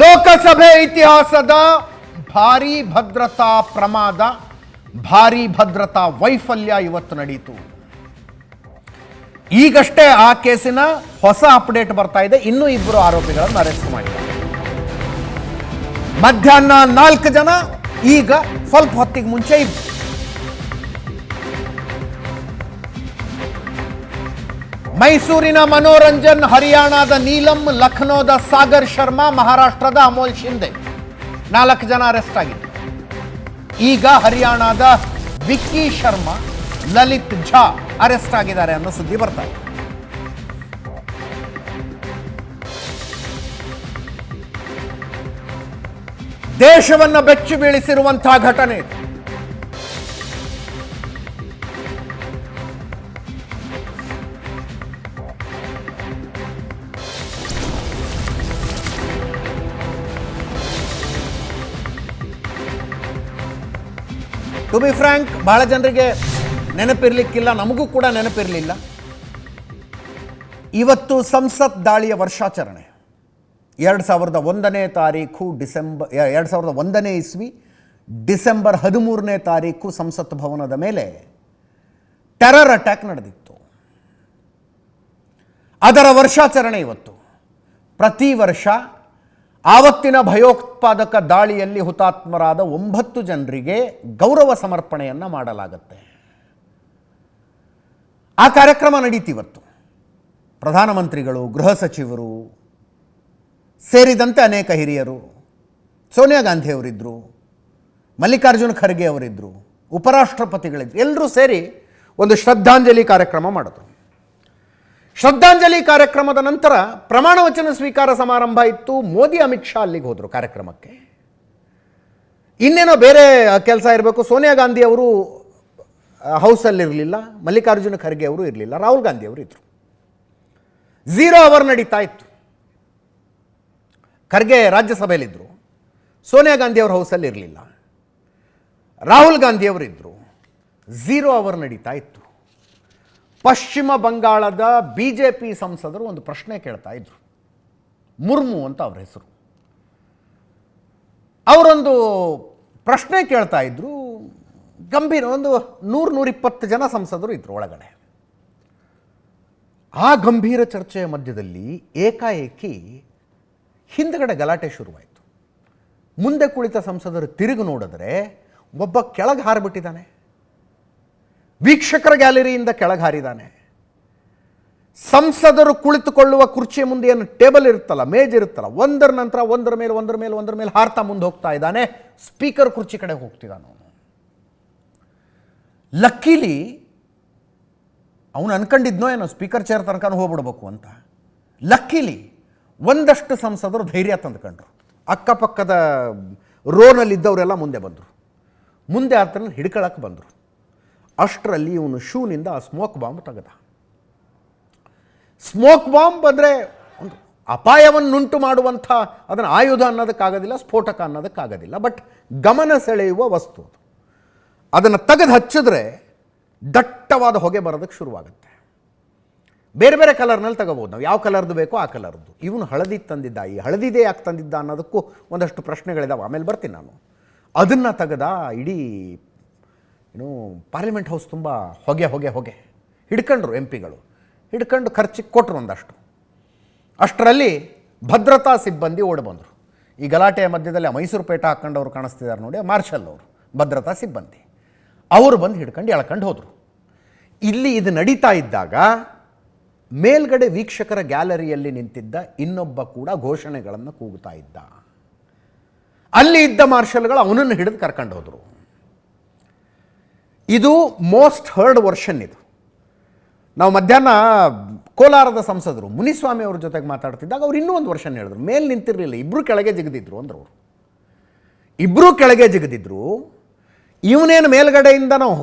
ಲೋಕಸಭೆ ಇತಿಹಾಸದ ಭಾರೀ ಭದ್ರತಾ ಪ್ರಮಾದ, ಭಾರೀ ಭದ್ರತಾ ವೈಫಲ್ಯ ಇವತ್ತು ನಡೀತು. ಈಗಷ್ಟೇ ಆ ಕೇಸಿನ ಹೊಸ ಅಪ್ಡೇಟ್ ಬರ್ತಾ ಇದೆ. ಇನ್ನೂ ಇಬ್ಬರು ಆರೋಪಿಗಳನ್ನು ಅರೆಸ್ಟ್ ಮಾಡಿದ್ದಾರೆ. ಮಧ್ಯಾಹ್ನ ನಾಲ್ಕು ಜನ, ಈಗ ಸ್ವಲ್ಪ ಹೊತ್ತಿಗೆ ಮುಂಚೆ ಇಬ್ಬರು ಮೈಸೂರಿನ ಮನೋರಂಜನ್ ಹರಿಯಾಣದ ನೀಲಂ ಲಖನೌದ ಸಾಗರ್ ಶರ್ಮಾ ಮಹಾರಾಷ್ಟ್ರದ ಅಮೋಲ್ ಶಿಂದೆ. ನಾಲ್ಕು ಜನ ಅರೆಸ್ಟ್ ಆಗಿದ್ದು. ಈಗ ಹರಿಯಾಣದ ವಿಕ್ಕಿ ಶರ್ಮಾ, ಲಲಿತ್ ಝಾ ಅರೆಸ್ಟ್ ಆಗಿದ್ದಾರೆ ಅನ್ನೋ ಸುದ್ದಿ ಬರ್ತಾ ಇದೆ. ದೇಶವನ್ನ ಬೆಚ್ಚಿ ಬೀಳಿಸಿರುವಂತಹ ಘಟನೆ ಇದು. ಟು ಬಿ ಫ್ರ್ಯಾಂಕ್ ಬಹಳ ಜನರಿಗೆ ನೆನಪಿರಲಿಕ್ಕಿಲ್ಲ, ನಮಗೂ ಕೂಡ ನೆನಪಿರಲಿಲ್ಲ. ಇವತ್ತು ಸಂಸತ್ ದಾಳಿಯ ವರ್ಷಾಚರಣೆ. ಎರಡು ಸಾವಿರದ ಒಂದನೇ ತಾರೀಕು ಡಿಸೆಂಬರ್ ಎರಡು ಸಾವಿರದ ಒಂದನೇ ಇಸ್ವಿ, ಡಿಸೆಂಬರ್ ಹದಿಮೂರನೇ ತಾರೀಕು ಸಂಸತ್ ಭವನದ ಮೇಲೆ ಟೆರರ್ ಅಟ್ಯಾಕ್ ನಡೆದಿತ್ತು. ಅದರ ವರ್ಷಾಚರಣೆ ಇವತ್ತು. ಪ್ರತಿ ವರ್ಷ ಆವತ್ತಿನ ಭಯೋತ್ಪಾದಕ ದಾಳಿಯಲ್ಲಿ ಹುತಾತ್ಮರಾದ ಒಂಬತ್ತು ಜನರಿಗೆ ಗೌರವ ಸಮರ್ಪಣೆಯನ್ನು ಮಾಡಲಾಗುತ್ತೆ. ಆ ಕಾರ್ಯಕ್ರಮ ನಡೀತಿವತ್ತು ಪ್ರಧಾನಮಂತ್ರಿಗಳು, ಗೃಹ ಸಚಿವರು ಸೇರಿದಂತೆ ಅನೇಕ ಹಿರಿಯರು, ಸೋನಿಯಾ ಗಾಂಧಿ ಅವರಿದ್ದರು ಮಲ್ಲಿಕಾರ್ಜುನ ಖರ್ಗೆ ಅವರಿದ್ದರು ಉಪರಾಷ್ಟ್ರಪತಿಗಳಿದ್ದರು ಎಲ್ಲರೂ ಸೇರಿ ಒಂದು ಶ್ರದ್ಧಾಂಜಲಿ ಕಾರ್ಯಕ್ರಮ ಮಾಡಿದ್ರು. ಶ್ರದ್ಧಾಂಜಲಿ ಕಾರ್ಯಕ್ರಮದ ನಂತರ ಪ್ರಮಾಣ ವಚನ ಸ್ವೀಕಾರ ಸಮಾರಂಭ ಇತ್ತು. ಮೋದಿ, ಅಮಿತ್ ಶಾ ಅಲ್ಲಿಗೆ ಹೋದರು ಕಾರ್ಯಕ್ರಮಕ್ಕೆ. ಇನ್ನೇನೋ ಬೇರೆ ಕೆಲಸ ಇರಬೇಕು. ಸೋನಿಯಾ ಗಾಂಧಿ ಅವರು ಹೌಸಲ್ಲಿರಲಿಲ್ಲ ಮಲ್ಲಿಕಾರ್ಜುನ ಖರ್ಗೆ ಅವರು ಇರಲಿಲ್ಲ. ರಾಹುಲ್ ಗಾಂಧಿ ಅವರು ಇದ್ದರು ಝೀರೋ ಅವರ್ ನಡೀತಾ ಇತ್ತು. ಖರ್ಗೆ ರಾಜ್ಯಸಭೆಯಲ್ಲಿದ್ದರು ಸೋನಿಯಾ ಗಾಂಧಿ ಅವ್ರ ಹೌಸಲ್ಲಿ ಇರಲಿಲ್ಲ. ರಾಹುಲ್ ಗಾಂಧಿ ಅವರಿದ್ದರು ಝೀರೋ ಅವರ್ ನಡೀತಾ ಇತ್ತು. ಪಶ್ಚಿಮ ಬಂಗಾಳದ ಬಿ ಜೆ ಪಿ ಸಂಸದರು ಒಂದು ಪ್ರಶ್ನೆ ಕೇಳ್ತಾ ಇದ್ರು. ಮುರ್ಮು ಅಂತ ಅವ್ರ ಹೆಸರು. ಅವರೊಂದು ಪ್ರಶ್ನೆ ಕೇಳ್ತಾ ಇದ್ರು. ಗಂಭೀರ ಒಂದು ನೂರು ನೂರಿಪ್ಪತ್ತು ಜನ ಸಂಸದರು ಇದ್ರು ಒಳಗಡೆ. ಆ ಗಂಭೀರ ಚರ್ಚೆಯ ಮಧ್ಯದಲ್ಲಿ ಏಕಾಏಕಿ ಹಿಂದ್ಗಡೆ ಗಲಾಟೆ ಶುರುವಾಯಿತು. ಮುಂದೆ ಕುಳಿತ ಸಂಸದರು ತಿರುಗಿ ನೋಡಿದ್ರೆ ಒಬ್ಬ ಕೆಳಗೆ ಹಾರಿಬಿಟ್ಟಿದ್ದಾನೆ. ವೀಕ್ಷಕರ ಗ್ಯಾಲರಿಯಿಂದ ಕೆಳಗೆ ಹಾರಿದ್ದಾನೆ ಸಂಸದರು ಕುಳಿತುಕೊಳ್ಳುವ ಕುರ್ಚಿಯ ಮುಂದೆ ಏನು ಟೇಬಲ್ ಇರುತ್ತಲ್ಲ, ಮೇಜ್ ಇರುತ್ತಲ್ಲ, ಒಂದರ ನಂತರ ಒಂದರ ಮೇಲೆ ಒಂದರ ಮೇಲೆ ಒಂದರ ಮೇಲೆ ಹಾರ್ತಾ ಮುಂದೆ ಹೋಗ್ತಾ ಇದ್ದಾನೆ. ಸ್ಪೀಕರ್ ಕುರ್ಚಿ ಕಡೆ ಹೋಗ್ತಿದ್ದಾನೆ ಅವನು. ಲಕ್ಕೀಲಿ ಅವನು ಅನ್ಕೊಂಡಿದ್ನೋ ಏನೋ, ಸ್ಪೀಕರ್ ಚೇರ್ ತನಕ ಹೋಗ್ಬಿಡ್ಬೇಕು ಅಂತ. ಲಕ್ಕಿಲಿ ಒಂದಷ್ಟು ಸಂಸದರು ಧೈರ್ಯ ತಂದುಕೊಂಡ್ರು. ಅಕ್ಕಪಕ್ಕದ ರೋನಲ್ಲಿದ್ದವರೆಲ್ಲ ಮುಂದೆ ಬಂದರು. ಮುಂದೆ ಆತನ ಹಿಡ್ಕೊಳಕ್ಕೆ ಬಂದರು. ಅಷ್ಟರಲ್ಲಿ ಇವನು ಶೂನಿಂದ ಆ ಸ್ಮೋಕ್ ಬಾಂಬ್ ತೆಗೆದ. ಸ್ಮೋಕ್ ಬಾಂಬ್ ಅಂದರೆ ಒಂದು ಅಪಾಯವನ್ನುಂಟು ಮಾಡುವಂಥ ಅದನ್ನು ಆಯುಧ ಅನ್ನೋದಕ್ಕಾಗೋದಿಲ್ಲ, ಸ್ಫೋಟಕ ಅನ್ನೋದಕ್ಕಾಗೋದಿಲ್ಲ ಬಟ್ ಗಮನ ಸೆಳೆಯುವ ವಸ್ತು ಅದು. ಅದನ್ನು ತೆಗೆದು ಹಚ್ಚಿದ್ರೆ ದಟ್ಟವಾದ ಹೊಗೆ ಬರೋದಕ್ಕೆ ಶುರುವಾಗುತ್ತೆ. ಬೇರೆ ಬೇರೆ ಕಲರ್ನಲ್ಲಿ ತಗೋಬೋದು ನಾವು. ಯಾವ ಕಲರ್ದು ಬೇಕೋ ಆ ಕಲರ್ದು. ಇವನು ಹಳದಿ ತಂದಿದ್ದ. ಈ ಹಳದಿದೇ ಯಾಕೆ ತಂದಿದ್ದ ಅನ್ನೋದಕ್ಕೂ ಒಂದಷ್ಟು ಪ್ರಶ್ನೆಗಳಿದ್ದಾವೆ ಆಮೇಲೆ ಬರ್ತೀನಿ ನಾನು. ಅದನ್ನು ತೆಗೆದ ಇಡೀ ಏನು ಪಾರ್ಲಿಮೆಂಟ್ ಹೌಸ್ ತುಂಬ ಹೊಗೆ ಹೊಗೆ ಹೊಗೆ. ಹಿಡ್ಕೊಂಡ್ರು ಎಂ ಪಿಗಳು. ಹಿಡ್ಕೊಂಡು ಖರ್ಚಿಗೆ ಕೊಟ್ಟರು ಒಂದಷ್ಟು. ಅಷ್ಟರಲ್ಲಿ ಭದ್ರತಾ ಸಿಬ್ಬಂದಿ ಓಡಿ ಬಂದರು. ಈ ಗಲಾಟೆಯ ಮಧ್ಯದಲ್ಲಿ ಮೈಸೂರು ಪೇಟ ಹಾಕ್ಕೊಂಡವ್ರು ಕಾಣಿಸ್ತಿದ್ದಾರೆ ನೋಡಿ ಮಾರ್ಷಲ್ ಅವರು, ಭದ್ರತಾ ಸಿಬ್ಬಂದಿ. ಅವರು ಬಂದು ಹಿಡ್ಕೊಂಡು ಎಳ್ಕೊಂಡು ಹೋದರು. ಇಲ್ಲಿ ಇದು ನಡೀತಾ ಇದ್ದಾಗ ಮೇಲ್ಗಡೆ ವೀಕ್ಷಕರ ಗ್ಯಾಲರಿಯಲ್ಲಿ ನಿಂತಿದ್ದ ಇನ್ನೊಬ್ಬ ಕೂಡ ಘೋಷಣೆಗಳನ್ನು ಕೂಗುತ್ತಾ ಇದ್ದ. ಅಲ್ಲಿ ಇದ್ದ ಮಾರ್ಷಲ್ಗಳು ಅವನನ್ನು ಹಿಡಿದು ಕರ್ಕೊಂಡು ಹೋದರು. ಇದು ಮೋಸ್ಟ್ ಹರ್ಡ್ ವರ್ಷನ್ ಇದು. ನಾವು ಮಧ್ಯಾಹ್ನ ಕೋಲಾರದ ಸಂಸದರು ಮುನಿಸ್ವಾಮಿ ಅವ್ರ ಜೊತೆಗೆ ಮಾತಾಡ್ತಿದ್ದಾಗ ಅವ್ರು ಇನ್ನೂ ಒಂದು ವರ್ಷನ್ ಹೇಳಿದ್ರು, ಮೇಲೆ ನಿಂತಿರಲಿಲ್ಲ ಇಬ್ಬರು ಕೆಳಗೆ ಜಿಗಿದಿದ್ರು, ಅಂದರು ಅವರು. ಇಬ್ಬರೂ ಕೆಳಗೆ ಜಿಗದಿದ್ರು, ಇವನೇನು ಮೇಲ್ಗಡೆಯಿಂದ ನಾವು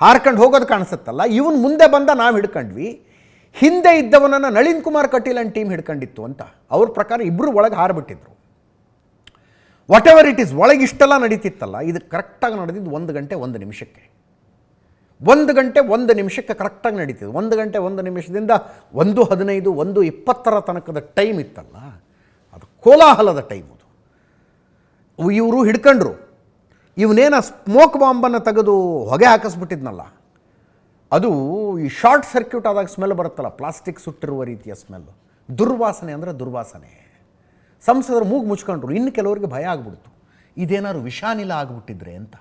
ಹಾರ್ಕೊಂಡು ಹೋಗೋದು ಕಾಣಿಸುತ್ತಲ್ಲ, ಇವನು ಮುಂದೆ ಬಂದ ನಾವು ಹಿಡ್ಕೊಂಡ್ವಿ, ಹಿಂದೆ ಇದ್ದವನನ್ನು ನಳಿನ್ ಕುಮಾರ್ ಕಟೀಲ್ ಅಂಡ್ ಟೀಮ್ ಹಿಡ್ಕೊಂಡಿತ್ತು, ಅಂತ. ಅವ್ರ ಪ್ರಕಾರ ಇಬ್ಬರು ಒಳಗೆ ಹಾರಿಬಿಟ್ಟಿದ್ರು. ವಾಟ್ ಎವರ್ ಇಟ್ ಈಸ್ ಒಳಗೆ ಇಷ್ಟೆಲ್ಲ ನಡೀತಿತ್ತಲ್ಲ, ಇದು ಕರೆಕ್ಟಾಗಿ ನಡೆದಿದ್ದು ಒಂದು ಗಂಟೆ ಒಂದು ನಿಮಿಷಕ್ಕೆ. ಒಂದು ಗಂಟೆ ಒಂದು ನಿಮಿಷಕ್ಕೆ ಕರೆಕ್ಟಾಗಿ ನಡೀತಿದೆ ಒಂದು ಗಂಟೆ ಒಂದು ನಿಮಿಷದಿಂದ ಒಂದು ಹದಿನೈದು, ಒಂದು ಇಪ್ಪತ್ತರ ತನಕದ ಟೈಮ್ ಇತ್ತಲ್ಲ, ಅದು ಕೋಲಾಹಲದ ಟೈಮ್ ಅದು. ಇವರು ಹಿಡ್ಕೊಂಡ್ರು. ಇವನೇನ ಸ್ಮೋಕ್ ಬಾಂಬನ್ನು ತೆಗೆದು ಹೊಗೆ ಹಾಕಿಸ್ಬಿಟ್ಟಿದ್ನಲ್ಲ, ಅದು ಈ ಶಾರ್ಟ್ ಸರ್ಕ್ಯೂಟ್ ಆದಾಗ ಸ್ಮೆಲ್ ಬರುತ್ತಲ್ಲ ಪ್ಲಾಸ್ಟಿಕ್ ಸುಟ್ಟಿರುವ ರೀತಿಯ ಸ್ಮೆಲ್ಲು ದುರ್ವಾಸನೆ ಅಂದರೆ ದುರ್ವಾಸನೆ. ಸಂಸದರು ಮೂಗು ಮುಚ್ಕೊಂಡ್ರು. ಇನ್ನು ಕೆಲವರಿಗೆ ಭಯ ಆಗ್ಬಿಡ್ತು. ಇದೇನಾದ್ರು ವಿಷಾನಿಲ ಆಗಿಬಿಟ್ಟಿದ್ರೆ ಅಂತ.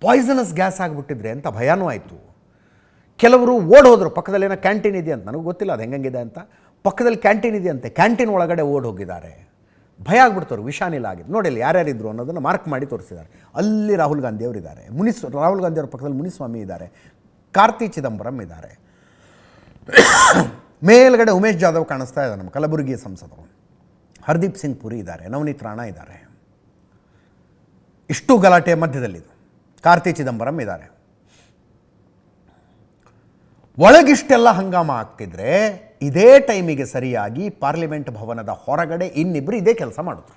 ಪಾಯ್ಸನಸ್ ಗ್ಯಾಸ್ ಆಗಿಬಿಟ್ಟಿದ್ರೆ ಅಂತ ಭಯನೂ ಆಯಿತು. ಕೆಲವರು ಓಡ್ ಹೋದರು ಪಕ್ಕದಲ್ಲಿ ಏನೋ ಕ್ಯಾಂಟೀನ್ ಇದೆ ಅಂತ ನನಗೆ ಗೊತ್ತಿಲ್ಲ. ಅದು ಹೆಂಗಂಗಿದೆ ಅಂತ. ಪಕ್ಕದಲ್ಲಿ ಕ್ಯಾಂಟೀನ್ ಇದೆ ಅಂತೆ. ಕ್ಯಾಂಟೀನ್ ಒಳಗಡೆ ಓಡ್ ಹೋಗಿದ್ದಾರೆ ಭಯ ಆಗ್ಬಿಡ್ತವ್ರು. ವಿಷಾನಿಲ ಆಗಿದೆ ನೋಡಿಲ್ಲ ಯಾರ್ಯಾರಿದ್ರು ಅನ್ನೋದನ್ನು ಮಾರ್ಕ್ ಮಾಡಿ ತೋರಿಸಿದ್ದಾರೆ. ಅಲ್ಲಿ ರಾಹುಲ್ ಗಾಂಧಿ ಅವರಿದ್ದಾರೆ ಮುನಿಸ್, ರಾಹುಲ್ ಗಾಂಧಿ ಅವರ ಪಕ್ಕದಲ್ಲಿ ಮುನಿಸ್ವಾಮಿ ಇದ್ದಾರೆ. ಕಾರ್ತಿ ಚಿದಂಬರಂ ಇದ್ದಾರೆ. ಮೇಲ್ಗಡೆ ಉಮೇಶ್ ಜಾಧವ್ ಕಾಣಿಸ್ತಾ ಇದ್ದಾರೆ ನಮ್ಮ ಕಲಬುರಗಿ ಸಂಸದರು. ಹರ್ದೀಪ್ ಸಿಂಗ್ ಪುರಿ ಇದ್ದಾರೆ, ನವನೀತ್ ರಾಣಾ ಇದ್ದಾರೆ. ಇಷ್ಟು ಗಲಾಟೆ ಮಧ್ಯದಲ್ಲಿದೆ. ಕಾರ್ತಿ ಚಿದಂಬರಂ ಇದ್ದಾರೆ. ಒಳಗಿಷ್ಟೆಲ್ಲ ಹಂಗಾಮ ಆಗ್ತಿದ್ರೆ ಇದೇ ಟೈಮಿಗೆ ಸರಿಯಾಗಿ ಪಾರ್ಲಿಮೆಂಟ್ ಭವನದ ಹೊರಗಡೆ ಇನ್ನಿಬ್ಬರು ಇದೇ ಕೆಲಸ ಮಾಡಿದ್ರು.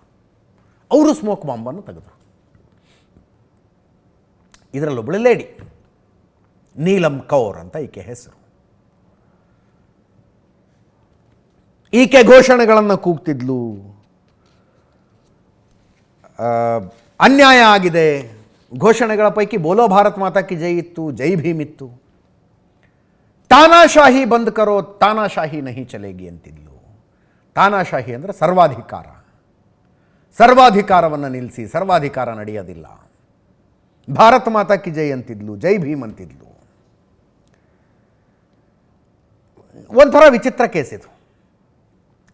ಅವರು ಸ್ಮೋಕ್ ಬಾಂಬನ್ನು ತೆಗೆದ್ರು. ಇದರಲ್ಲೊಬ್ಬಳು ಲೇಡಿ ನೀಲಂ ಕೌರ್ ಅಂತ ಈಕೆ ಹೆಸರು. ಈಕೆ ಘೋಷಣೆಗಳನ್ನು ಕೂಗ್ತಿದ್ಲು. ಅನ್ಯಾಯ ಆಗಿದೆ. ಘೋಷಣೆಗಳ ಪೈಕಿ ಬೋಲೋ ಭಾರತ್ ಮಾತಾ ಕಿ ಜೈ ಇತ್ತು, ಜೈ ಭೀಮ್ ಇತ್ತು. ತಾನಾಶಾಹಿ ಬಂದ್ ಕರೋ, ತಾನಾಶಾಹಿ ನಹಿ ಚಲೇಗಿ ಅಂತಿದ್ಲು. ತಾನಾಶಾಹಿ ಅಂದರೆ ಸರ್ವಾಧಿಕಾರ. ಸರ್ವಾಧಿಕಾರವನ್ನು ನಿಲ್ಲಿಸಿ ಸರ್ವಾಧಿಕಾರ ನಡೆಯೋದಿಲ್ಲ. ಭಾರತ್ ಮಾತಾ ಕಿ ಜೈ ಅಂತಿದ್ಲು, ಜೈ ಭೀಮ್ ಅಂತಿದ್ಲು. ಒಂಥರ ವಿಚಿತ್ರ ಕೇಸ್ ಇದು.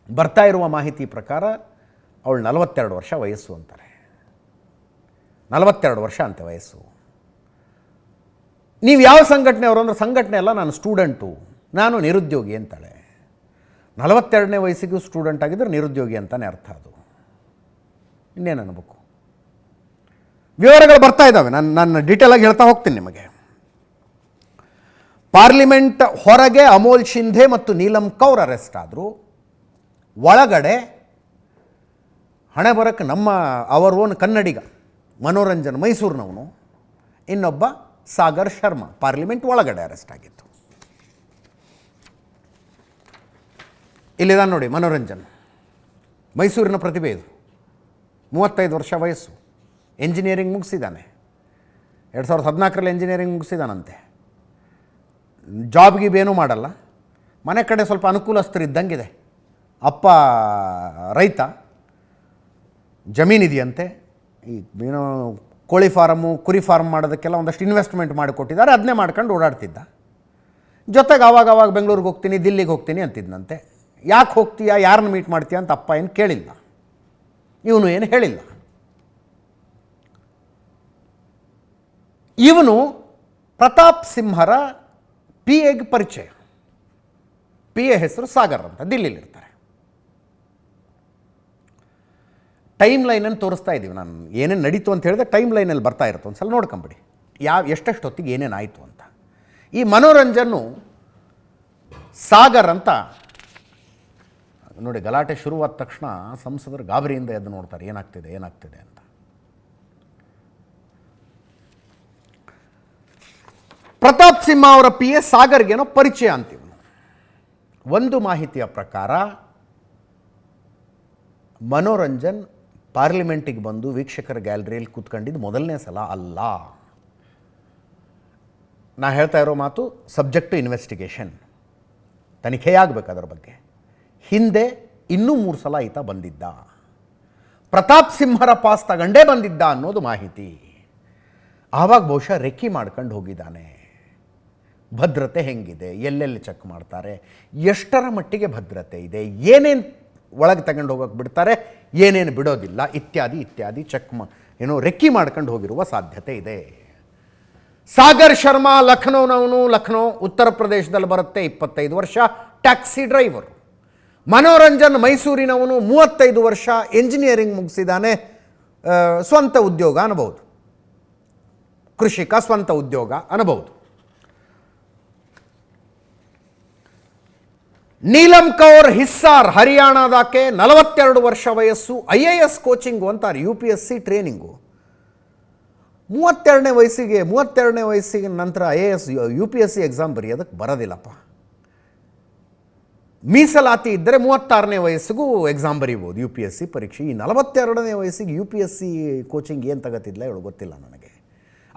ಬರ್ತಾ ಇರುವ ಮಾಹಿತಿ ಪ್ರಕಾರ ಅವಳು ನಲವತ್ತೆರಡು ವರ್ಷ ವಯಸ್ಸು ಅಂತಾರೆ. ನಲವತ್ತೆರಡು ವರ್ಷ ಅಂತೆ ವಯಸ್ಸು. ನೀವು ಯಾವ ಸಂಘಟನೆಯವರು ಅಂದರೆ ಸಂಘಟನೆ ಅಲ್ಲ, ನಾನು ಸ್ಟೂಡೆಂಟು, ನಾನು ನಿರುದ್ಯೋಗಿ ಅಂತಾಳೆ. ನಲವತ್ತೆರಡನೇ ವಯಸ್ಸಿಗೂ ಸ್ಟೂಡೆಂಟ್ ಆಗಿದ್ದರೆ ನಿರುದ್ಯೋಗಿ ಅಂತಲೇ ಅರ್ಥ ಅದು. ಇನ್ನೇನು ಅನ್ಬೇಕು? ವಿವರಗಳು ಬರ್ತಾ ಇದ್ದಾವೆ, ನಾನು ನಾನು ಡೀಟೇಲಾಗಿ ಹೇಳ್ತಾ ಹೋಗ್ತೀನಿ ನಿಮಗೆ. ಪಾರ್ಲಿಮೆಂಟ್ ಹೊರಗೆ ಅಮೋಲ್ ಶಿಂಧೆ ಮತ್ತು ನೀಲಂ ಕೌರ್ ಅರೆಸ್ಟ್ ಆದರು. ಒಳಗಡೆ ಹಣೆ ಬರಕ್ಕೆ ನಮ್ಮ ಅವರ್ ಓನ್ ಕನ್ನಡಿಗ ಮನೋರಂಜನ್ ಮೈಸೂರಿನವನು, ಇನ್ನೊಬ್ಬ ಸಾಗರ್ ಶರ್ಮಾ ಪಾರ್ಲಿಮೆಂಟ್ ಒಳಗಡೆ ಅರೆಸ್ಟ್ ಆಗಿತ್ತು. ಇಲ್ಲಿದಾನೆ ನೋಡಿ ಮನೋರಂಜನ್. ಮೈಸೂರಿನ ಪ್ರತಿಭೆ ಇದು. ಮೂವತ್ತೈದು ವರ್ಷ ವಯಸ್ಸು. ಎಂಜಿನಿಯರಿಂಗ್ ಮುಗಿಸಿದ್ದಾನೆ ಎರಡು ಸಾವಿರದ ಹದಿನಾಲ್ಕರಲ್ಲಿ ಎಂಜಿನಿಯರಿಂಗ್ ಮುಗಿಸಿದಾನಂತೆ. ಜಾಬ್ ಗೀಬ್ ಏನೂ ಮಾಡಲ್ಲ. ಮನೆ ಕಡೆ ಸ್ವಲ್ಪ ಅನುಕೂಲಸ್ಥರಿದ್ದಂಗಿದೆ ಅಪ್ಪ ರೈತ, ಜಮೀನಿದೆಯಂತೆ, ಈ ಏನೋ ಕೋಳಿ ಫಾರಮು, ಕುರಿ ಫಾರ್ಮ್ ಮಾಡೋದಕ್ಕೆಲ್ಲ ಒಂದಷ್ಟು ಇನ್ವೆಸ್ಟ್ಮೆಂಟ್ ಮಾಡಿಕೊಟ್ಟಿದ್ದಾರೆ ಅದನ್ನೇ ಮಾಡ್ಕೊಂಡು ಓಡಾಡ್ತಿದ್ದ. ಜೊತೆಗೆ ಆವಾಗ ಅವಾಗ ಬೆಂಗಳೂರಿಗೆ ಹೋಗ್ತೀನಿ, ದಿಲ್ಲಿಗೆ ಹೋಗ್ತೀನಿ ಅಂತಿದ್ದನಂತೆ ಯಾಕೆ ಹೋಗ್ತೀಯಾ ಯಾರನ್ನ ಮೀಟ್ ಮಾಡ್ತೀಯ ಅಂತ ಅಪ್ಪ ಏನು ಕೇಳಿಲ್ಲ. ಇವನು ಏನು ಹೇಳಿಲ್ಲ. ಇವನು ಪ್ರತಾಪ್ ಸಿಂಹರ ಪಿ ಎಗೆ ಪರಿಚಯ. ಪಿ ಎ ಹೆಸರು ಸಾಗರ್ ಅಂತ, ದಿಲ್ಲಿಲಿರ್ತಾರೆ. ಟೈಮ್ ಲೈನನ್ನು ತೋರಿಸ್ತಾ ಇದ್ದೀವಿ. ನಾನು ಏನೇನು ನಡೀತು ಅಂತ ಹೇಳಿದ್ರೆ ಟೈಮ್ ಲೈನಲ್ಲಿ ಬರ್ತಾ ಇರುತ್ತೆ. ಒಂದು ಸಲ ನೋಡ್ಕೊಂಬಿಡಿ. ಯಾವ ಎಷ್ಟೆಷ್ಟು ಹೊತ್ತಿಗೆ ಏನೇನು ಆಯಿತು ಅಂತ. ಈ ಮನೋರಂಜನು ಸಾಗರ್ ಅಂತ, ನೋಡಿ ಗಲಾಟೆ ಶುರುವಾದ ತಕ್ಷಣ ಸಂಸದರು ಗಾಬರಿಯಿಂದ ಎದ್ದು ನೋಡ್ತಾರೆ, ಏನಾಗ್ತಿದೆ ಏನಾಗ್ತಿದೆ ಅಂತ. ಪ್ರತಾಪ್ ಸಿಂಹ ಅವರ ಪಿ ಎ ಸಾಗರ್ಗೇನೋ ಪರಿಚಯ ಅಂತೀವಿ. ಒಂದು ಮಾಹಿತಿಯ ಪ್ರಕಾರ ಮನೋರಂಜನ್ ಪಾರ್ಲಿಮೆಂಟಿಗೆ ಬಂದು ವೀಕ್ಷಕರ ಗ್ಯಾಲರಿಯಲ್ಲಿ ಕೂತ್ಕೊಂಡಿದ್ದು ಮೊದಲನೇ ಸಲ ಅಲ್ಲ. ನಾ ಹೇಳ್ತಾ ಇರೋ ಮಾತು ಸಬ್ಜೆಕ್ಟ್ ಟು ಇನ್ವೆಸ್ಟಿಗೇಷನ್. ತನಿಖೆಯಾಗಬೇಕು ಅದರ ಬಗ್ಗೆ. ಹಿಂದೆ ಇನ್ನೂ ಮೂರು ಸಲ ಈತ ಬಂದಿದ್ದ. ಪ್ರತಾಪ್ ಸಿಂಹರ ಪಾಸ್ ತಗೊಂಡೇ ಬಂದಿದ್ದ ಅನ್ನೋದು ಮಾಹಿತಿ. ಆವಾಗ ಬಹುಶಃ ರೆಕ್ಕಿ ಮಾಡ್ಕೊಂಡು ಹೋಗಿದ್ದಾನೆ. ಭದ್ರತೆ ಹೆಂಗಿದೆ? ಎಲ್ಲೆಲ್ಲಿ ಚೆಕ್ ಮಾಡ್ತಾರೆ? ಎಷ್ಟರ ಮಟ್ಟಿಗೆ ಭದ್ರತೆ ಇದೆ? ಏನೇನು ಒಳಗೆ ತಗೊಂಡು ಹೋಗೋಕೆ ಬಿಡ್ತಾರೆ? ಏನೇನು ಬಿಡೋದಿಲ್ಲ, ಇತ್ಯಾದಿ ಇತ್ಯಾದಿ ಚೆಕ್ ಮಾ, ಏನೋ ರೆಕ್ಕಿ ಮಾಡ್ಕೊಂಡು ಹೋಗಿರುವ ಸಾಧ್ಯತೆ ಇದೆ. ಸಾಗರ್ ಶರ್ಮಾ, ಲಖನೌನವನು, ಲಖನೌ, ಉತ್ತರ ಪ್ರದೇಶದಲ್ಲಿ ಬರುತ್ತೆ ಇಪ್ಪತ್ತೈದು ವರ್ಷ, ಟ್ಯಾಕ್ಸಿ ಡ್ರೈವರು. ಮನೋರಂಜನ್ ಮೈಸೂರಿನವನು ಮೂವತ್ತೈದು ವರ್ಷ ಎಂಜಿನಿಯರಿಂಗ್ ಮುಗಿಸಿದಾನೆ ಸ್ವಂತ ಉದ್ಯೋಗ ಅನ್ಬೋದು ಕೃಷಿಕ ಸ್ವಂತ ಉದ್ಯೋಗ ಅನ್ಬೋದು ನೀಲಂ ಕೌರ್ ಹಿಸ್ಸಾರ್ ಹರಿಯಾಣದಾಕೆ ನಲವತ್ತೆರಡು ವರ್ಷ ವಯಸ್ಸು ಐ ಎ ಎಸ್ ಕೋಚಿಂಗು ಅಂತಾರೆ, U P S C training ಮೂವತ್ತೆರಡನೇ ವಯಸ್ಸಿಗೆ ಮೂವತ್ತೆರಡನೇ ವಯಸ್ಸಿಗೆ ನಂತರ I A S, U P S C exam ಬರೆಯೋದಕ್ಕೆ ಬರೋದಿಲ್ಲಪ್ಪ. ಮೀಸಲಾತಿ ಇದ್ದರೆ ಮೂವತ್ತಾರನೇ ವಯಸ್ಸಿಗೂ ಎಕ್ಸಾಮ್ ಬರೀಬೋದು, ಯು ಪಿ ಎಸ್ ಸಿ ಪರೀಕ್ಷೆ. ಈ ನಲವತ್ತೆರಡನೇ ವಯಸ್ಸಿಗೆ U P S C coaching ಏನು ತಗತ್ತಿಲ್ಲ ಹೇಳು ಗೊತ್ತಿಲ್ಲ ನನಗೆ.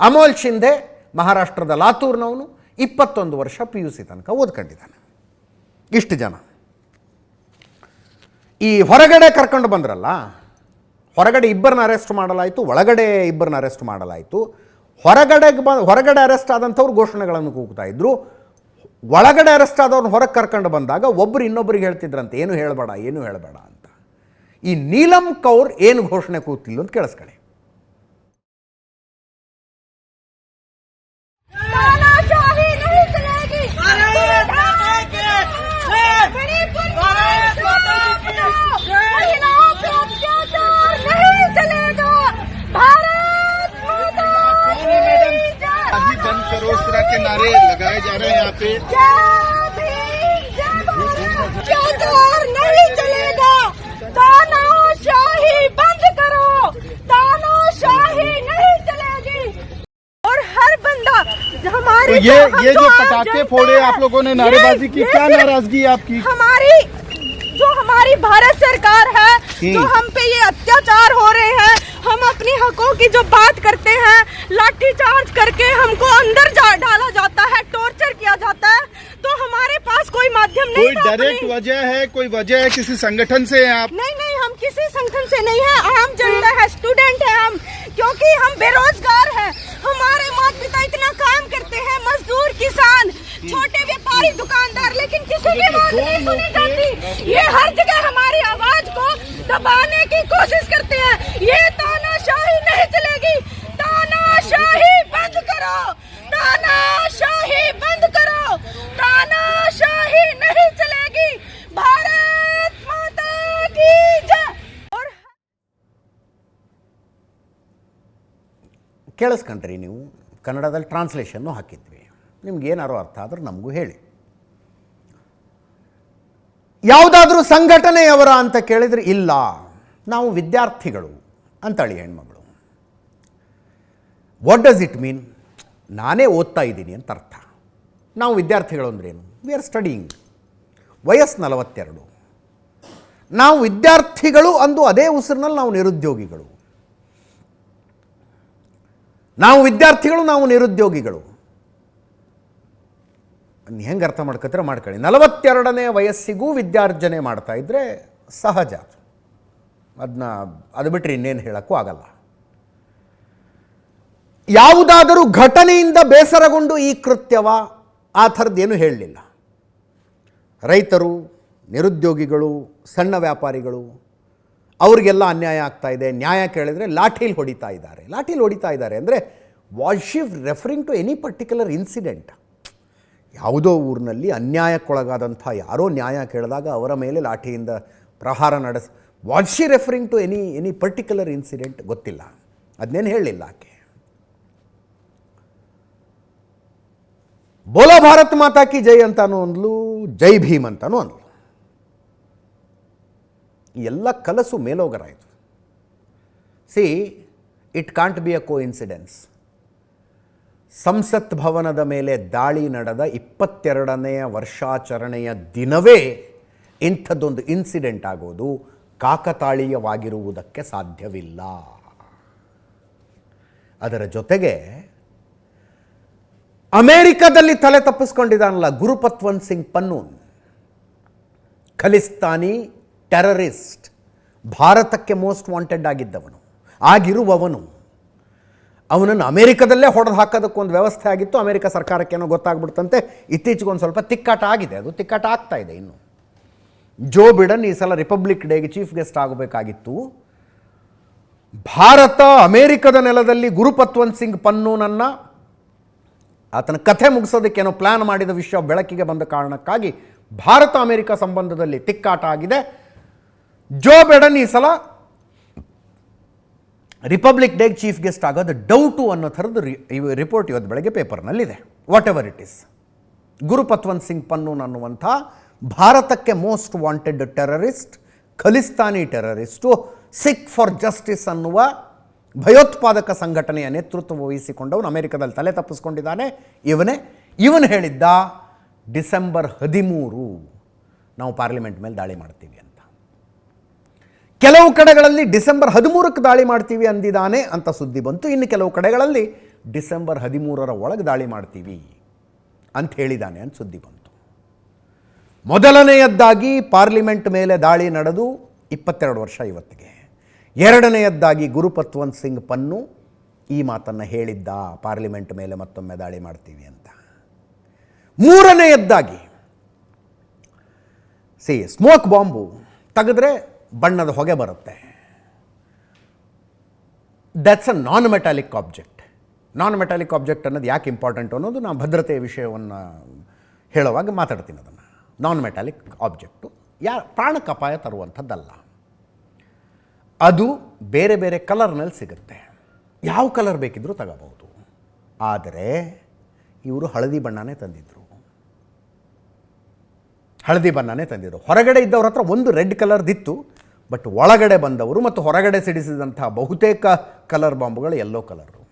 ಅಮೋಲ್ ಶಿಂದೆ ಮಹಾರಾಷ್ಟ್ರದ ಲಾತೂರ್ನವನು, ಇಪ್ಪತ್ತೊಂದು ವರ್ಷ ಪಿ ಯು ಸಿ ತನಕ ಓದ್ಕೊಂಡಿದ್ದಾನೆ. ಇಷ್ಟು ಜನ. ಈ ಹೊರಗಡೆ ಕರ್ಕೊಂಡು ಬಂದ್ರಲ್ಲ, ಹೊರಗಡೆ ಇಬ್ಬರನ್ನ ಅರೆಸ್ಟ್ ಮಾಡಲಾಯಿತು, ಒಳಗಡೆ ಇಬ್ಬರನ್ನ ಅರೆಸ್ಟ್ ಮಾಡಲಾಯಿತು. ಹೊರಗಡೆಗೆ ಬ, ಹೊರಗಡೆ ಅರೆಸ್ಟ್ ಆದಂಥವ್ರು ಘೋಷಣೆಗಳನ್ನು ಕೂಗ್ತಾ ಇದ್ರು. ಒಳಗಡೆ ಅರೆಸ್ಟ್ ಆದವ್ರನ್ನ ಹೊರಗೆ ಕರ್ಕೊಂಡು ಬಂದಾಗ ಒಬ್ಬರು ಇನ್ನೊಬ್ಬರಿಗೆ ಹೇಳ್ತಿದ್ರಂತೆ, ಏನು ಹೇಳಬೇಡ ಏನು ಹೇಳಬೇಡ ಅಂತ. ಈ ನೀಲಂ ಕೌರ್ ಏನು ಘೋಷಣೆ ಕೂಗ್ತಿಲ್ಲ ಅಂತ ಕೇಳಿಸ್ಕೊಳ್ಳಿ. करो तरह के नारे लगाए जा रहे हैं यहाँ पे। नहीं चलेगा। तानाशाही बंद करो। तानाशाही नहीं चलेगी। और हर बंदा तो ये ये जो पटाखे फोड़े आप लोगों ने नारेबाजी की क्या नाराज़गी आपकी? हमारी जो हमारी भारत सरकार है जो हम पे ये अत्याचार हो रहे हैं हम अपनी हकों की जो बात करते हैं लाठीचार्ज करके हमको अंदर जा, डाला जाता है टॉर्चर किया जाता है तो हमारे पास कोई माध्यम नहीं कोई डायरेक्ट वजह है कोई वजह है किसी संगठन से हैं आप? नहीं नहीं हम किसी संगठन से नहीं है आम जनता है स्टूडेंट है हम क्योंकि हम बेरोजगार है। हमारे माता पिता इतना काम करते हैं मजदूर किसान छोटे व्यापारी दुकानदार लेकिन किसी की बात नहीं सुनी। ಕನ್ನಡದಲ್ಲಿ ಟ್ರಾನ್ಸ್ಲೇಷನ್ನು ಹಾಕಿದ್ವಿ. ನಿಮ್ಗೇನಾರು ಅರ್ಥ ಆದ್ರೆ ನಮಗೂ ಹೇಳಿ. ಯಾವುದಾದ್ರೂ ಸಂಘಟನೆಯವರ ಅಂತ ಕೇಳಿದರೆ ಇಲ್ಲ. ನಾವು ವಿದ್ಯಾರ್ಥಿಗಳು ಅಂತಳಿ ಹೆಣ್ಮಗಳು. ವಾಟ್ ಡಸ್ ಇಟ್ ಮೀನ್ ನಾನೇ ಓದ್ತಾ ಇದ್ದೀನಿ ಅಂತ ಅರ್ಥ. ನಾವು ವಿದ್ಯಾರ್ಥಿಗಳು ಅಂದ್ರೇನು ವಿ ಆರ್ ಸ್ಟಡಿಯಿಂಗ್ ವಯಸ್ಸು ನಲವತ್ತೆರಡು. ನಾವು ವಿದ್ಯಾರ್ಥಿಗಳು ಅಂದು ಅದೇ ಉಸಿರಿನಲ್ಲಿ ನಾವು ನಿರುದ್ಯೋಗಿಗಳು. ನಾವು ವಿದ್ಯಾರ್ಥಿಗಳು, ನಾವು ನಿರುದ್ಯೋಗಿಗಳು. ಹೆಂಗೆ ಅರ್ಥ ಮಾಡ್ಕೋತೀರ? ಮಾಡ್ಕೊಳ್ಳಿ. ನಲವತ್ತೆರಡನೇ ವಯಸ್ಸಿಗೂ ವಿದ್ಯಾರ್ಜನೆ ಮಾಡ್ತಾ ಇದ್ದರೆ ಸಹಜ ಅದನ್ನ ಅದು ಬಿಟ್ಟರೆ ಇನ್ನೇನು ಹೇಳೋಕ್ಕೂ ಆಗಲ್ಲ. ಯಾವುದಾದರೂ ಘಟನೆಯಿಂದ ಬೇಸರಗೊಂಡು ಈ ಕೃತ್ಯವ, ಆ ಥರದ್ದೇನು ಹೇಳಲಿಲ್ಲ. ರೈತರು, ನಿರುದ್ಯೋಗಿಗಳು, ಸಣ್ಣ ವ್ಯಾಪಾರಿಗಳು ಅವ್ರಿಗೆಲ್ಲ ಅನ್ಯಾಯ ಆಗ್ತಾ ಇದೆ. ನ್ಯಾಯ ಕೇಳಿದರೆ ಲಾಠೀಲಿ ಹೊಡಿತಾ ಇದ್ದಾರೆ. ಲಾಠೀಲಿ ಹೊಡಿತಾ ಇದ್ದಾರೆ ಅಂದರೆ was she referring to any particular incident? ಯಾವುದೋ ಊರಿನಲ್ಲಿ ಅನ್ಯಾಯಕ್ಕೊಳಗಾದಂಥ ಯಾರೋ ನ್ಯಾಯ ಕೇಳಿದಾಗ ಅವರ ಮೇಲೆ ಲಾಠಿಯಿಂದ ಪ್ರಹಾರ ನಡೆಸ್ what she referring to any any particular incident ಗೊತ್ತಿಲ್ಲ. ಅದನ್ನೇನು ಹೇಳಲಿಲ್ಲ ಆಕೆ? ಬೋಲೋ ಭಾರತ್ ಮಾತಾ ಕಿ ಜೈ ಅಂತಾನು ಅಂದ್ಲು, ಜೈ ಭೀಮ್ ಅಂತಾನು ಅಂದ್ಲು. ಎಲ್ಲ ಕಲಸು ಮೇಲೋಗರಾಯಿತು. See it can't be a coincidence ಸಂಸತ್ ಭವನದ ಮೇಲೆ ದಾಳಿ ನಡೆದ ಇಪ್ಪತ್ತೆರಡನೆಯ ವರ್ಷಾಚರಣೆಯ ದಿನವೇ ಇಂಥದ್ದೊಂದು ಇನ್ಸಿಡೆಂಟ್ ಆಗೋದು ಕಾಕತಾಳೀಯವಾಗಿರುವುದಕ್ಕೆ ಸಾಧ್ಯವಿಲ್ಲ. ಅದರ ಜೊತೆಗೆ ಅಮೇರಿಕದಲ್ಲಿ ತಲೆ ತಪ್ಪಿಸ್ಕೊಂಡಿದ್ದಾನಲ್ಲ ಗುರುಪತ್ವಂತ್ ಸಿಂಗ್ ಪನ್ನೂನ್. ಖಲಿಸ್ತಾನಿ ಟೆರರಿಸ್ಟ್, ಭಾರತಕ್ಕೆ ಮೋಸ್ಟ್ ವಾಂಟೆಡ್ ಆಗಿದ್ದವನು, ಆಗಿರುವವನು. ಅವನನ್ನು ಅಮೇರಿಕದಲ್ಲೇ ಹೊಡೆದು ಹಾಕೋದಕ್ಕೊಂದು ವ್ಯವಸ್ಥೆ ಆಗಿತ್ತು. ಅಮೇರಿಕ ಸರ್ಕಾರಕ್ಕೇನೋ ಗೊತ್ತಾಗ್ಬಿಡ್ತಂತೆ. ಇತ್ತೀಚೆಗೆ ಒಂದು ಸ್ವಲ್ಪ ತಿಕ್ಕಾಟ ಆಗಿದೆ. ಅದು ತಿಕ್ಕಾಟ ಆಗ್ತಾ ಇದೆ ಇನ್ನು. ಜೋ ಬಿಡನ್ ಈ ಸಲ ರಿಪಬ್ಲಿಕ್ ಡೇಗೆ ಚೀಫ್ ಗೆಸ್ಟ್ ಆಗಬೇಕಾಗಿತ್ತು. ಭಾರತ ಅಮೇರಿಕದ ನೆಲದಲ್ಲಿ ಗುರುಪತ್ವಂತ್ ಸಿಂಗ್ ಪನ್ನೂನನ್ನು ಆತನ ಕಥೆ ಮುಗಿಸೋದಕ್ಕೇನೋ ಪ್ಲ್ಯಾನ್ ಮಾಡಿದ ವಿಷಯ ಬೆಳಕಿಗೆ ಬಂದ ಕಾರಣಕ್ಕಾಗಿ ಭಾರತ ಅಮೇರಿಕ ಸಂಬಂಧದಲ್ಲಿ ತಿಕ್ಕಾಟ ಆಗಿದೆ. ಜೋ ಬಿಡನ್ ಈ ಸಲ ರಿಪಬ್ಲಿಕ್ ಡೇಗೆ ಚೀಫ್ ಗೆಸ್ಟ್ ಆಗೋದು ಡೌಟು ಅನ್ನೋ ಥರದ್ದು ರಿಪೋರ್ಟ್ ಇವತ್ತು ಬೆಳಗ್ಗೆ ಪೇಪರ್ನಲ್ಲಿದೆ whatever it is Gurpatwant Singh Pannun ಅನ್ನುವಂಥ ಭಾರತಕ್ಕೆ most wanted terrorist Khalistani terrorist Sikh for Justice ಅನ್ನುವ ಭಯೋತ್ಪಾದಕ ಸಂಘಟನೆಯ ನೇತೃತ್ವ ವಹಿಸಿಕೊಂಡವನು ಅಮೆರಿಕದಲ್ಲಿ ತಲೆ ತಪ್ಪಿಸ್ಕೊಂಡಿದ್ದಾನೆ. ಇವನೇ, ಇವನು ಹೇಳಿದ್ದ ಡಿಸೆಂಬರ್ ಹದಿಮೂರು ನಾವು ಪಾರ್ಲಿಮೆಂಟ್ ಮೇಲೆ ದಾಳಿ ಮಾಡ್ತೀವಿ ಅಂತ. ಕೆಲವು ಕಡೆಗಳಲ್ಲಿ ಡಿಸೆಂಬರ್ ಹದಿಮೂರಕ್ಕೆ ದಾಳಿ ಮಾಡ್ತೀವಿ ಅಂದಿದ್ದಾನೆ ಅಂತ ಸುದ್ದಿ ಬಂತು. ಇನ್ನು ಕೆಲವು ಕಡೆಗಳಲ್ಲಿ ಡಿಸೆಂಬರ್ ಹದಿಮೂರರ ಒಳಗೆ ದಾಳಿ ಮಾಡ್ತೀವಿ ಅಂತ ಹೇಳಿದ್ದಾನೆ ಅಂತ ಸುದ್ದಿ ಬಂತು. ಮೊದಲನೆಯದ್ದಾಗಿ ಪಾರ್ಲಿಮೆಂಟ್ ಮೇಲೆ ದಾಳಿ ನಡೆದು ಇಪ್ಪತ್ತೆರಡು ವರ್ಷ ಇವತ್ತಿಗೆ. ಎರಡನೆಯದ್ದಾಗಿ ಗುರುಪತ್ವಂತ್ ಸಿಂಗ್ ಪನ್ನು ಈ ಮಾತನ್ನು ಹೇಳಿದ್ದ, ಪಾರ್ಲಿಮೆಂಟ್ ಮೇಲೆ ಮತ್ತೊಮ್ಮೆ ದಾಳಿ ಮಾಡ್ತೀವಿ ಅಂತ. ಮೂರನೆಯದ್ದಾಗಿ ಸಿ ಸ್ಮೋಕ್ ಬಾಂಬು ತೆಗೆದ್ರೆ ಬಣ್ಣದ ಹೊಗೆ ಬರುತ್ತೆ. That's a non metallic object non metallic object ಅನ್ನೋದು ಯಾಕೆ ಇಂಪಾರ್ಟೆಂಟ್ ಅನ್ನೋದು ನಾವು ಭದ್ರತೆಯ ವಿಷಯವನ್ನು ಹೇಳುವಾಗ ಮಾತಾಡ್ತೀನಿ ಅದನ್ನು. ನಾನ್ ಮೆಟಾಲಿಕ್ ಆಬ್ಜೆಕ್ಟು ಯಾ ಪ್ರಾಣಕ್ಕೆ ಅಪಾಯ ತರುವಂಥದ್ದಲ್ಲ. ಅದು ಬೇರೆ ಬೇರೆ ಕಲರ್ನಲ್ಲಿ ಸಿಗುತ್ತೆ. ಯಾವ ಕಲರ್ ಬೇಕಿದ್ರೂ ತಗೋಬಹುದು. ಆದರೆ ಇವರು ಹಳದಿ ಬಣ್ಣನೇ ತಂದಿದ್ರು. ಹಳದಿ ಬಣ್ಣನೇ ತಂದಿದ್ದರು ಹೊರಗಡೆ ಇದ್ದವ್ರ ಹತ್ರ ಒಂದು ರೆಡ್ ಕಲರ್ದಿತ್ತು ಬಟ್ ಒಳಗಡೆ ಬಂದವರು ಮತ್ತು ಹೊರಗಡೆ ಸಿಡಿಸಿದಂತಹ ಬಹುತೇಕ colour ಬಾಂಬುಗಳು yellow colour.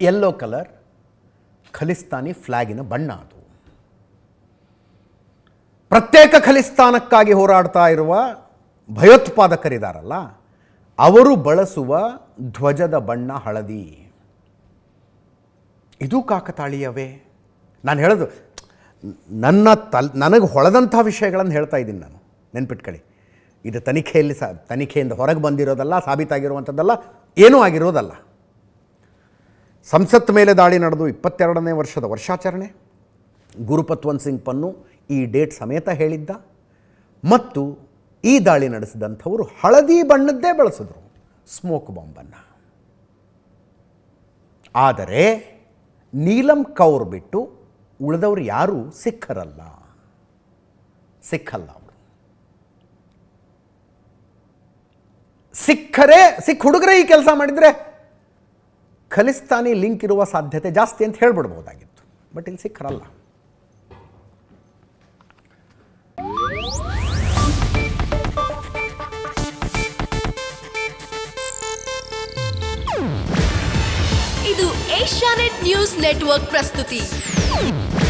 Yellow colour, Khalistani ಫ್ಲ್ಯಾಗಿನ ಬಣ್ಣ ಅದು. ಪ್ರತ್ಯೇಕ ಖಲಿಸ್ತಾನಕ್ಕಾಗಿ ಹೋರಾಡ್ತಾ ಇರುವ ಭಯೋತ್ಪಾದಕರಿದಾರಲ್ಲ, ಅವರು ಬಳಸುವ ಧ್ವಜದ ಬಣ್ಣ ಹಳದಿ. ಇದು ಕಾಕತಾಳೀಯವೇ? ನಾನು ಹೇಳೋದು ನನ್ನ ತಲ್, ನನಗೆ ಹೊಳೆದಂಥ ವಿಷಯಗಳನ್ನು ಹೇಳ್ತಾ ಇದ್ದೀನಿ ನಾನು, ನೆನ್ಪಿಟ್ಕೊಳ್ಳಿ. ಇದು ತನಿಖೆಯಲ್ಲಿ ಸಾ, ತನಿಖೆಯಿಂದ ಹೊರಗೆ ಬಂದಿರೋದಲ್ಲ, ಸಾಬೀತಾಗಿರುವಂಥದ್ದಲ್ಲ, ಏನೂ ಆಗಿರೋದಲ್ಲ. ಸಂಸತ್ ಮೇಲೆ ದಾಳಿ ನಡೆದು ಇಪ್ಪತ್ತೆರಡನೇ ವರ್ಷದ ವರ್ಷಾಚರಣೆ ಗುರುಪತ್ವಂತ್ ಸಿಂಗ್ ಪನ್ನು ಈ ಡೇಟ್ ಸಮೇತ ಹೇಳಿದ್ದ, ಮತ್ತು ಈ ದಾಳಿ ನಡೆಸಿದಂಥವರು ಹಳದಿ ಬಣ್ಣದ್ದೇ ಬಳಸಿದ್ರು, ಸ್ಮೋಕ್ ಬಾಂಬನ್ನು. ಆದರೆ, ನೀಲಂ ಕೌರ್ ಬಿಟ್ಟು ಉಳಿದವರು ಯಾರೂ ಸಿಖ್ಖರಲ್ಲ ಸಿಕ್ಕಲ್ಲ ಅವರು. ಸಿಖ್ಖರೇ ಸಿಖ್ ಹುಡುಗರೇ ಈ ಕೆಲಸ ಮಾಡಿದರೆ ಖಲಿಸ್ತಾನಿ ಲಿಂಕ್ ಇರುವ ಸಾಧ್ಯತೆ ಜಾಸ್ತಿ ಅಂತ ಹೇಳ್ಬಿಡ್ಬೋದಾಗಿತ್ತು. ಬಟ್ ಇಲ್ಲಿ ಸಿಖ್ಖರಲ್ಲ ಇದು ಏಷ್ಯಾನೆಟ್ ನ್ಯೂಸ್ ನೆಟ್ವರ್ಕ್ ಪ್ರಸ್ತುತಿ.